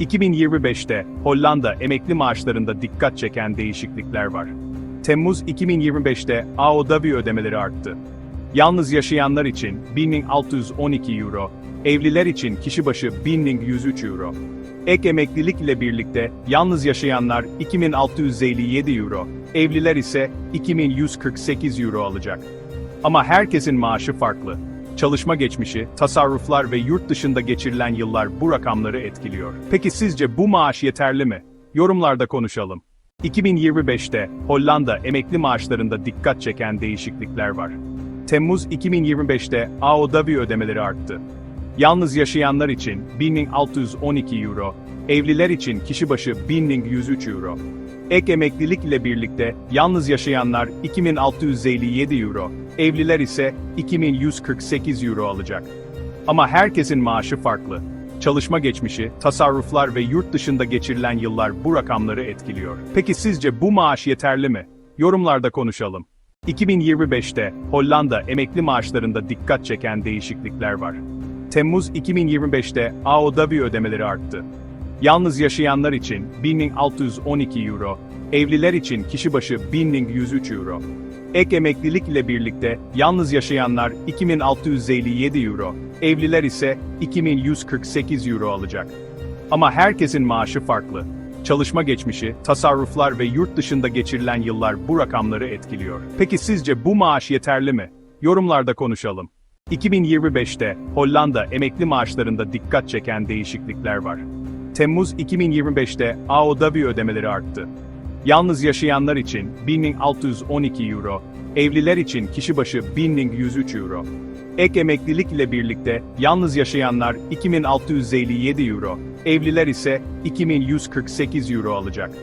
2025'te Hollanda emekli maaşlarında dikkat çeken değişiklikler var. Temmuz 2025'te AOW ödemeleri arttı. Yalnız yaşayanlar için 1612 euro, evliler için kişi başı 1103 euro. Ek emeklilik ile birlikte yalnız yaşayanlar 2657 euro, evliler ise 2148 euro alacak. Ama herkesin maaşı farklı. Çalışma geçmişi, tasarruflar ve yurt dışında geçirilen yıllar bu rakamları etkiliyor. Peki sizce bu maaş yeterli mi? Yorumlarda konuşalım. 2025'te Hollanda emekli maaşlarında dikkat çeken değişiklikler var. Temmuz 2025'te AOW ödemeleri arttı. Yalnız yaşayanlar için 1612 euro, evliler için kişi başı 1103 euro. Ek emeklilik ile birlikte yalnız yaşayanlar 2657 euro, evliler ise 2148 euro alacak. Ama herkesin maaşı farklı. Çalışma geçmişi, tasarruflar ve yurt dışında geçirilen yıllar bu rakamları etkiliyor. Peki sizce bu maaş yeterli mi? Yorumlarda konuşalım. 2025'te Hollanda emekli maaşlarında dikkat çeken değişiklikler var. Temmuz 2025'te AOW ödemeleri arttı. Yalnız yaşayanlar için 1612 euro, evliler için kişi başı 1103 euro. Ek emeklilik ile birlikte yalnız yaşayanlar 2657 euro, evliler ise 2148 euro alacak. Ama herkesin maaşı farklı. Çalışma geçmişi, tasarruflar ve yurt dışında geçirilen yıllar bu rakamları etkiliyor. Peki sizce bu maaş yeterli mi? Yorumlarda konuşalım. 2025'te Hollanda emekli maaşlarında dikkat çeken değişiklikler var. Temmuz 2025'te AOW ödemeleri arttı. Yalnız yaşayanlar için 1612 euro, evliler için kişi başı 1103 euro. Ek emeklilik ile birlikte yalnız yaşayanlar 2657 euro, evliler ise 2148 euro alacak.